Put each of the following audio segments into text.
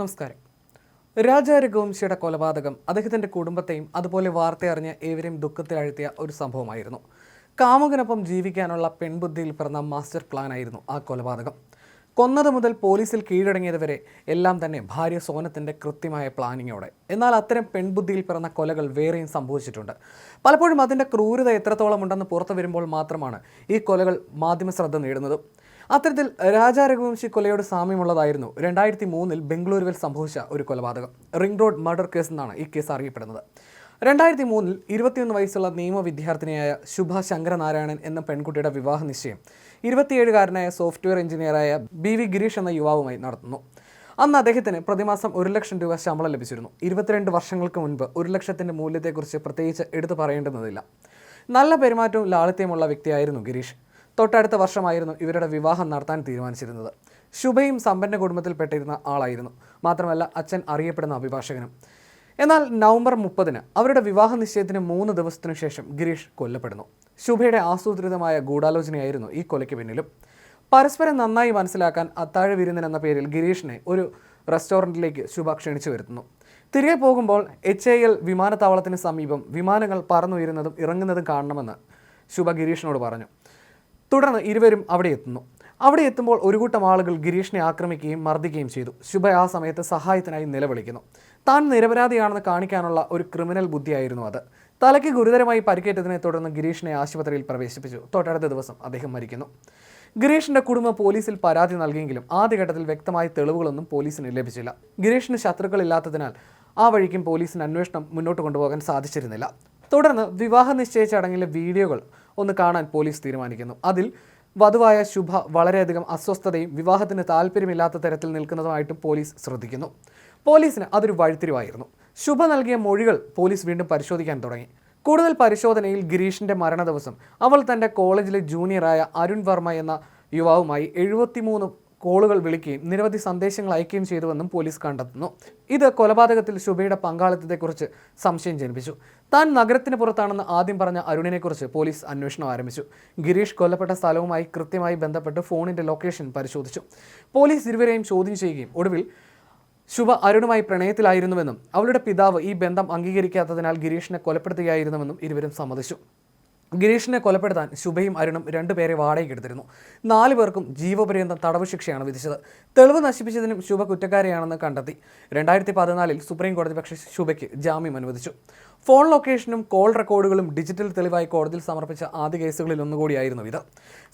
നമസ്കാരം. രാജാ രഘുവംശിയുടെ കൊലപാതകം അദ്ദേഹത്തിന്റെ കുടുംബത്തെയും അതുപോലെ വാർത്തയറിഞ്ഞ് ഏവരെയും ദുഃഖത്തിലാഴ്ത്തിയ ഒരു സംഭവമായിരുന്നു. കാമുകനൊപ്പം ജീവിക്കാനുള്ള പെൺബുദ്ധിയിൽ പിറന്ന മാസ്റ്റർ പ്ലാനായിരുന്നു ആ കൊലപാതകം. കൊന്നത് മുതൽ പോലീസിൽ കീഴടങ്ങിയത് വരെ എല്ലാം തന്നെ ഭാര്യ സോനത്തിന്റെ കൃത്യമായ പ്ലാനിങ്ങോടെ. എന്നാൽ അത്തരം പെൺബുദ്ധിയിൽ പിറന്ന കൊലകൾ വേറെയും സംഭവിച്ചിട്ടുണ്ട്. പലപ്പോഴും അതിന്റെ ക്രൂരത എത്രത്തോളം ഉണ്ടെന്ന് പുറത്തു വരുമ്പോൾ മാത്രമാണ് ഈ കൊലകൾ മാധ്യമ ശ്രദ്ധ നേടുന്നത്. അത്തരത്തിൽ രാജാ രഘുവംശി കൊലയോട് സാമ്യമുള്ളതായിരുന്നു. രണ്ടായിരത്തി മൂന്നിൽ ബംഗളൂരുവിൽ സംഭവിച്ച ഒരു കൊലപാതകം. റിംഗ് റോഡ് മർഡർ കേസ് എന്നാണ് ഈ കേസ് അറിയപ്പെടുന്നത്. രണ്ടായിരത്തി മൂന്നിൽ ഇരുപത്തിയൊന്ന് വയസ്സുള്ള നിയമ വിദ്യാർത്ഥിനിയായ ശുഭ ശങ്കരനാരായണൻ എന്ന പെൺകുട്ടിയുടെ വിവാഹ നിശ്ചയം ഇരുപത്തിയേഴുകാരനായ സോഫ്റ്റ്വെയർ എഞ്ചിനീയറായ ബി വി ഗിരീഷ് എന്ന യുവാവുമായി നടത്തുന്നു അന്ന് അദ്ദേഹത്തിന് പ്രതിമാസം ഒരു ലക്ഷം രൂപ ശമ്പളം ലഭിച്ചിരുന്നു. ഇരുപത്തിരണ്ട് വർഷങ്ങൾക്ക് മുൻപ് ഒരു ലക്ഷത്തിന്റെ മൂല്യത്തെക്കുറിച്ച് പ്രത്യേകിച്ച് എടുത്തു പറയേണ്ടുന്നതില്ല. നല്ല പെരുമാറ്റവും ലാളിത്യമുള്ള വ്യക്തിയായിരുന്നു ഗിരീഷ്. തൊട്ടടുത്ത വർഷമായിരുന്നു ഇവരുടെ വിവാഹം നടത്താൻ തീരുമാനിച്ചിരുന്നത്. ശുഭയും സമ്പന്ന കുടുംബത്തിൽപ്പെട്ടിരുന്ന ആളായിരുന്നു. മാത്രമല്ല അച്ഛൻ അറിയപ്പെടുന്ന അഭിഭാഷകനും. എന്നാൽ നവംബർ മുപ്പതിന് അവരുടെ വിവാഹ നിശ്ചയത്തിന് മൂന്ന് ദിവസത്തിനു ശേഷം ഗിരീഷ് കൊല്ലപ്പെടുന്നു. ശുഭയുടെ ആസൂത്രിതമായ ഗൂഢാലോചനയായിരുന്നു ഈ കൊലയ്ക്ക് പിന്നിലും. പരസ്പരം നന്നായി മനസ്സിലാക്കാൻ അത്താഴ വിരുന്നൻ എന്ന പേരിൽ ഗിരീഷിനെ ഒരു റെസ്റ്റോറന്റിലേക്ക് ശുഭ ക്ഷണിച്ചു വരുത്തുന്നു. തിരികെ പോകുമ്പോൾ എച്ച് ഐ എൽ വിമാനത്താവളത്തിന് സമീപം വിമാനങ്ങൾ പറന്നുയരുന്നതും ഇറങ്ങുന്നതും കാണണമെന്ന് ശുഭ ഗിരീഷിനോട് പറഞ്ഞു. തുടർന്ന് ഇരുവരും അവിടെ എത്തുന്നു. അവിടെ എത്തുമ്പോൾ ഒരു കൂട്ടം ആളുകൾ ഗിരീഷിനെ ആക്രമിക്കുകയും മർദ്ദിക്കുകയും ചെയ്തു. ശുഭ ആ സമയത്ത് സഹായത്തിനായി നിലവിളിക്കുന്നു. താൻ നിരപരാധിയാണെന്ന് കാണിക്കാനുള്ള ഒരു ക്രിമിനൽ ബുദ്ധിയായിരുന്നു അത്. തലയ്ക്ക് ഗുരുതരമായി പരിക്കേറ്റതിനെ തുടർന്ന് ഗിരീഷിനെ ആശുപത്രിയിൽ പ്രവേശിപ്പിച്ചു. തൊട്ടടുത്ത ദിവസം അദ്ദേഹം മരിക്കുന്നു. ഗിരീഷിന്റെ കുടുംബം പോലീസിൽ പരാതി നൽകിയെങ്കിലും ആദ്യഘട്ടത്തിൽ വ്യക്തമായ തെളിവുകളൊന്നും പോലീസിന് ലഭിച്ചില്ല. ഗിരീഷിന് ശത്രുക്കളില്ലാത്തതിനാൽ ആ വഴിക്കും പോലീസിന് അന്വേഷണം മുന്നോട്ട് കൊണ്ടുപോകാൻ സാധിച്ചിരുന്നില്ല. തുടർന്ന് വിവാഹ നിശ്ചയ ചടങ്ങിലെ വീഡിയോകൾ ഒന്ന് കാണാൻ പോലീസ് തീരുമാനിക്കുന്നു. അതിൽ വധുവായ ശുഭ വളരെയധികം അസ്വസ്ഥതയും വിവാഹത്തിന് താല്പര്യമില്ലാത്ത തരത്തിൽ നിൽക്കുന്നതുമായിട്ടും പോലീസ് ശ്രദ്ധിക്കുന്നു. പോലീസിന് അതൊരു വഴിത്തിരിവായിരുന്നു. ശുഭ നൽകിയ മൊഴികൾ പോലീസ് വീണ്ടും പരിശോധിക്കാൻ തുടങ്ങി. കൂടുതൽ പരിശോധനയിൽ ഗിരീഷിന്റെ മരണ ദിവസം അവൾ തന്റെ കോളേജിലെ ജൂനിയറായ അരുൺ വർമ്മ എന്ന യുവാവുമായി എഴുപത്തിമൂന്ന് കോളുകൾ വിളിക്കുകയും നിരവധി സന്ദേശങ്ങൾ അയക്കുകയും ചെയ്തുവെന്നും പോലീസ് കണ്ടെത്തുന്നു. ഇത് കൊലപാതകത്തിൽ ശുഭയുടെ പങ്കാളിത്തത്തെക്കുറിച്ച് സംശയം ജനിപ്പിച്ചു. താൻ നഗരത്തിന് പുറത്താണെന്ന് ആദ്യം പറഞ്ഞ അരുണിനെക്കുറിച്ച് പോലീസ് അന്വേഷണം ആരംഭിച്ചു. ഗിരീഷ് കൊല്ലപ്പെട്ട സ്ഥലവുമായി കൃത്യമായി ബന്ധപ്പെട്ട് ഫോണിന്റെ ലൊക്കേഷൻ പരിശോധിച്ചു. പോലീസ് ഇരുവരെയും ചോദ്യം ചെയ്യുകയും ഒടുവിൽ ശുഭ അരുണുമായി പ്രണയത്തിലായിരുന്നുവെന്നും അവളുടെ പിതാവ് ഈ ബന്ധം അംഗീകരിക്കാത്തതിനാൽ ഗിരീഷിനെ കൊലപ്പെടുത്തുകയായിരുന്നുവെന്നും ഇരുവരും സമ്മതിച്ചു. ഗിരീഷിനെ കൊലപ്പെടുത്താൻ ശുഭയും അരുണും രണ്ടുപേരെ വാടകയ്ക്ക് എടുത്തിരുന്നു. നാലു പേർക്കും ജീവപര്യന്തം തടവ് ശിക്ഷയാണ് വിധിച്ചത്. തെളിവ് നശിപ്പിച്ചതിനും ശുഭ കുറ്റക്കാരിയാണെന്ന് കണ്ടെത്തി. രണ്ടായിരത്തി പതിനാലിൽ സുപ്രീം കോടതി പക്ഷേ ശുഭയ്ക്ക് ജാമ്യം അനുവദിച്ചു. ഫോൺ ലൊക്കേഷനും കോൾ റെക്കോർഡുകളും ഡിജിറ്റൽ തെളിവായി കോടതിയിൽ സമർപ്പിച്ച ആദ്യ കേസുകളിൽ ഒന്നുകൂടിയായിരുന്നു ഇത്.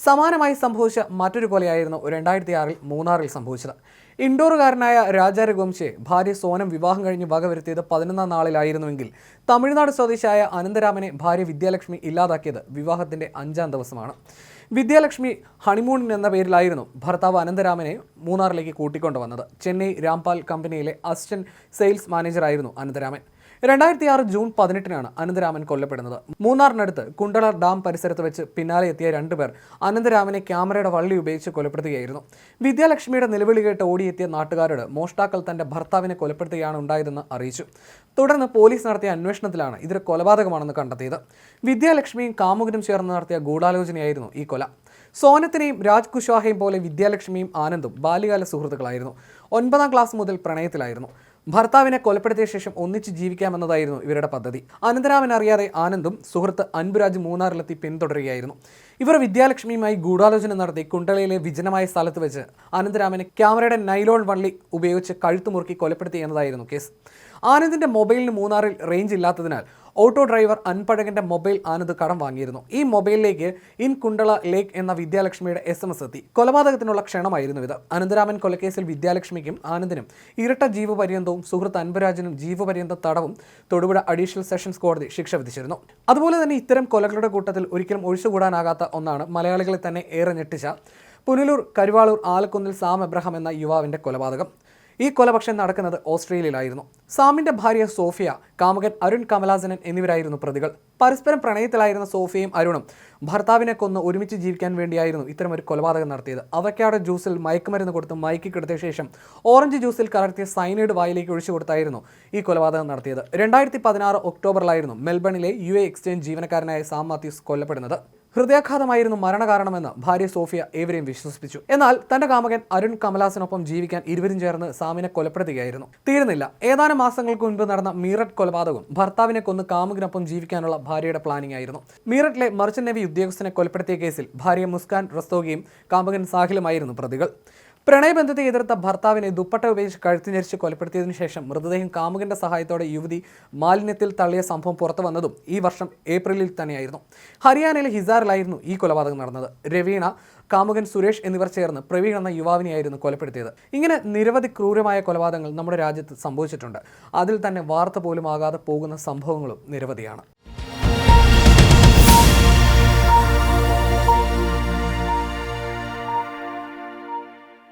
സമാനമായി സംഭവിച്ച മറ്റൊരു കൊലയായിരുന്നു രണ്ടായിരത്തി ആറിൽ മൂന്നാറിൽ സംഭവിച്ചത്. ഇൻഡോറുകാരനായ രാജ രഘുവംശയെ ഭാര്യ സോനം വിവാഹം കഴിഞ്ഞ് വകവരുത്തിയത് പതിനൊന്നാം നാളിലായിരുന്നുവെങ്കിൽ തമിഴ്നാട് സ്വദേശിയായ അനന്തരാമനെ ഭാര്യ വിദ്യാലക്ഷ്മി ഇല്ലാതാക്കിയത് വിവാഹത്തിന്റെ അഞ്ചാം ദിവസമാണ്. വിദ്യാലക്ഷ്മി ഹണിമൂണിൻ എന്ന പേരിലായിരുന്നു ഭർത്താവ് അനന്തരാമനെ മൂന്നാറിലേക്ക് കൂട്ടിക്കൊണ്ടുവന്നത്. ചെന്നൈ രാംപാൽ കമ്പനിയിലെ അസിസ്റ്റന്റ് സെയിൽസ് മാനേജറായിരുന്നു അനന്തരാമൻ. രണ്ടായിരത്തി ആറ് ജൂൺ പതിനെട്ടിനാണ് അനന്തരാമൻ കൊല്ലപ്പെടുന്നത്. മൂന്നാറിനടുത്ത് കുണ്ടള ഡാം പരിസരത്ത് വെച്ച് പിന്നാലെ എത്തിയ രണ്ടുപേർ അനന്തരാമനെ ക്യാമറയുടെ വള്ളി ഉപയോഗിച്ച് കൊലപ്പെടുത്തുകയായിരുന്നു. വിദ്യാലക്ഷ്മിയുടെ നിലവിളി കേട്ട് ഓടിയെത്തിയ നാട്ടുകാരോട് മോഷ്ടാക്കൾ തന്റെ ഭർത്താവിനെ കൊലപ്പെടുത്തുകയാണ് ഉണ്ടായതെന്ന് അറിയിച്ചു. തുടർന്ന് പോലീസ് നടത്തിയ അന്വേഷണത്തിലാണ് ഇതൊരു കൊലപാതകമാണെന്ന് കണ്ടെത്തിയത്. വിദ്യാലക്ഷ്മിയും കാമുകനും ചേർന്ന് നടത്തിയ ഗൂഢാലോചനയായിരുന്നു ഈ കൊല. സോനത്തിനെയും രാജ് കുശ്വാഹയും പോലെ വിദ്യാലക്ഷ്മിയും ആനന്ദും ബാല്യകാല സുഹൃത്തുക്കളായിരുന്നു. ഒൻപതാം ക്ലാസ് മുതൽ പ്രണയത്തിലായിരുന്നു. ഭർത്താവിനെ കൊലപ്പെടുത്തിയ ശേഷം ഒന്നിച്ച് ജീവിക്കാമെന്നതായിരുന്നു ഇവരുടെ പദ്ധതി. അനന്തരാമൻ അറിയാതെ ആനന്ദും സുഹൃത്ത് അൻപുരാജ് മൂന്നാറിലെത്തി പിന്തുടരുകയായിരുന്നു. ഇവർ വിദ്യാലക്ഷ്മിയുമായി ഗൂഢാലോചന നടത്തി കുണ്ടളയിലെ വിജനമായ സ്ഥലത്ത് വെച്ച് അനന്തരാമനെ ക്യാമറയുടെ നൈലോൺ വള്ളി ഉപയോഗിച്ച് കഴുത്തുമുറുക്കി കൊലപ്പെടുത്തി എന്നതായിരുന്നു കേസ്. ആനന്ദിന്റെ മൊബൈലിന് മൂന്നാറിൽ റേഞ്ച് ഇല്ലാത്തതിനാൽ ഓട്ടോ ഡ്രൈവർ അൻപഴകന്റെ മൊബൈൽ ആനന്ദ് കടം വാങ്ങിയിരുന്നു. ഈ മൊബൈലിലേക്ക് ഇൻ കുണ്ടള ലേക്ക് എന്ന വിദ്യാലക്ഷ്മിയുടെ എസ് എം എസ് എത്തി. കൊലപാതകത്തിനുള്ള ക്ഷണമായിരുന്നു ഇത്. അനന്തരാമൻ കൊലക്കേസിൽ വിദ്യാലക്ഷ്മിക്കും ആനന്ദിനും ഇരട്ട ജീവപര്യന്തവും സുഹൃത്ത് അൻപരാജനും ജീവപര്യന്ത തടവും തൊടുപുഴ അഡീഷണൽ സെഷൻസ് കോടതി ശിക്ഷ വിധിച്ചിരുന്നു. അതുപോലെ തന്നെ ഇത്തരം കൊലകളുടെ കൂട്ടത്തിൽ ഒരിക്കലും ഒഴിച്ചുകൂടാനാകാത്ത ഒന്നാണ് മലയാളികളെ തന്നെ ഏറെ ഞെട്ടിച്ച പുനലൂർ കരുവാളൂർ ആലക്കുന്നിൽ സാം എബ്രഹാം എന്ന യുവാവിന്റെ കൊലപാതകം. ഈ കൊലപക്ഷം നടക്കുന്നത് ഓസ്ട്രേലിയയിലായിരുന്നു. സാമിന്റെ ഭാര്യ സോഫിയ കാമുകൻ അരുൺ കമലാസനൻ എന്നിവരായിരുന്നു പ്രതികൾ. പരസ്പരം പ്രണയത്തിലായിരുന്ന സോഫിയയും അരുണും ഭർത്താവിനെ കൊന്ന് ഒരുമിച്ച് ജീവിക്കാൻ വേണ്ടിയായിരുന്നു ഇത്തരം ഒരു കൊലപാതകം നടത്തിയത്. അവക്കാട് ജ്യൂസിൽ മയക്കുമരുന്ന് കൊടുത്ത് മയക്കി കിടത്തിയ ശേഷം ഓറഞ്ച് ജ്യൂസിൽ കലർത്തിയ സൈനൈഡ് വായിലേക്ക് ഒഴിച്ചു കൊടുത്തായിരുന്നു ഈ കൊലപാതകം നടത്തിയത്. രണ്ടായിരത്തി പതിനാറ് ഒക്ടോബറിലായിരുന്നു മെൽബണിലെ യു എ എക്സ്ചേഞ്ച് ജീവനക്കാരനായ സാം മാത്യൂസ് കൊല്ലപ്പെടുന്നത്. ഹൃദയാഘാതമായിരുന്നു മരണകാരണമെന്ന് ഭാര്യ സോഫിയ ഏവരെയും വിശ്വസിപ്പിച്ചു. എന്നാൽ തന്റെ കാമകൻ അരുൺ കമലാസിനൊപ്പം ജീവിക്കാൻ ഇരുവരും ചേർന്ന് സാമിനെ കൊലപ്പെടുത്തുകയായിരുന്നു. തീരുന്നില്ല. ഏതാനും മാസങ്ങൾക്ക് മുൻപ് നടന്ന മീററ്റ് കൊലപാതകം ഭർത്താവിനെ കൊന്ന് കാമുകിനൊപ്പം ജീവിക്കാനുള്ള ഭാര്യയുടെ പ്ലാനിംഗ് ആയിരുന്നു. മീററ്റിലെ മർച്ചന്റ് നേവി ഉദ്യോഗസ്ഥനെ കൊലപ്പെടുത്തിയ കേസിൽ ഭാര്യ മുസ്കാൻ റസ്തോഗിയും കാമുകൻ സാഹിലുമായിരുന്നു പ്രതികൾ. പ്രണയബന്ധത്തെ എതിർത്ത ഭർത്താവിനെ ദുപ്പട്ട ഉപയോഗിച്ച് കഴുത്തിഞ്ഞരിച്ച് കൊലപ്പെടുത്തിയതിനു ശേഷം മൃതദേഹം കാമുകന്റെ സഹായത്തോടെ യുവതി മാലിന്യത്തിൽ തള്ളിയ സംഭവം പുറത്തു വന്നതും ഈ വർഷം ഏപ്രിലിൽ തന്നെയായിരുന്നു. ഹരിയാനയിലെ ഹിസാറിലായിരുന്നു ഈ കൊലപാതകം നടന്നത്. രവീണ കാമുകൻ സുരേഷ് എന്നിവർ ചേർന്ന് പ്രവീൺ എന്ന യുവാവിനെയായിരുന്നു കൊലപ്പെടുത്തിയത്. ഇങ്ങനെ നിരവധി ക്രൂരമായ കൊലപാതകങ്ങൾ നമ്മുടെ രാജ്യത്ത് സംഭവിച്ചിട്ടുണ്ട്. അതിൽ തന്നെ വാർത്ത പോലും ആകാതെ പോകുന്ന സംഭവങ്ങളും നിരവധിയാണ്.